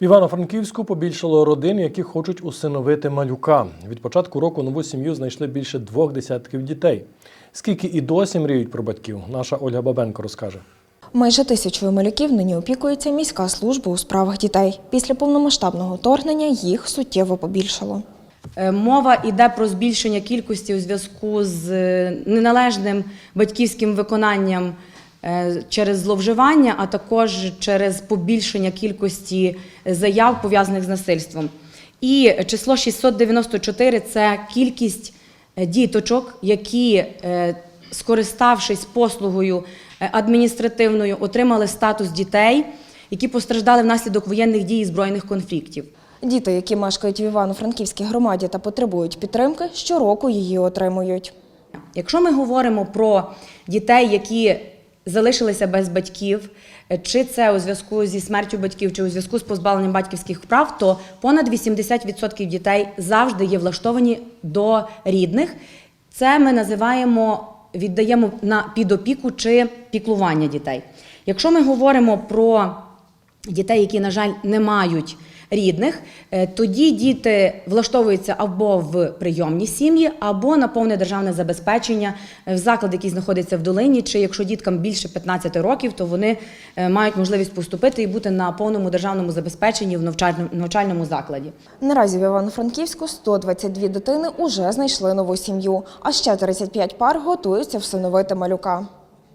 В Івано-Франківську побільшало родин, які хочуть усиновити малюка. Від початку року нову сім'ю знайшли більше двох десятків дітей. Скільки і досі мріють про батьків, наша Ольга Бабенко розкаже. Майже тисячою малюків нині опікується міська служба у справах дітей. Після повномасштабного вторгнення їх суттєво побільшало. Е, Мова йде про збільшення кількості у зв'язку з е, неналежним батьківським виконанням через зловживання, а також через побільшення кількості заяв пов'язаних з насильством. І число 694 – це кількість е, діточок, які, е, скориставшись послугою е, адміністративною, отримали статус дітей, які постраждали внаслідок воєнних дій і збройних конфліктів. Діти, які мешкають в Івано-Франківській громаді та потребують підтримки, щороку її отримують. Якщо ми говоримо про дітей, які залишилися без батьків, чи це у зв'язку зі смертю батьків, чи у зв'язку з позбавленням батьківських прав, то понад 80% дітей завжди є влаштовані до рідних. Це ми називаємо віддаємо на підопіку чи піклування дітей. Якщо ми говоримо про дітей, які, на жаль, не мають рідних, е, тоді діти влаштовуються або в прийомні сім'ї, або на повне державне забезпечення е, в заклад, який знаходиться в долині. Чи якщо діткам більше 15 років, то вони е, мають можливість поступити і бути на повному державному забезпеченні в навчальному, закладі. Наразі в Івано-Франківську 122 дитини уже знайшли нову сім'ю, а ще 35 пар готуються всиновити малюка.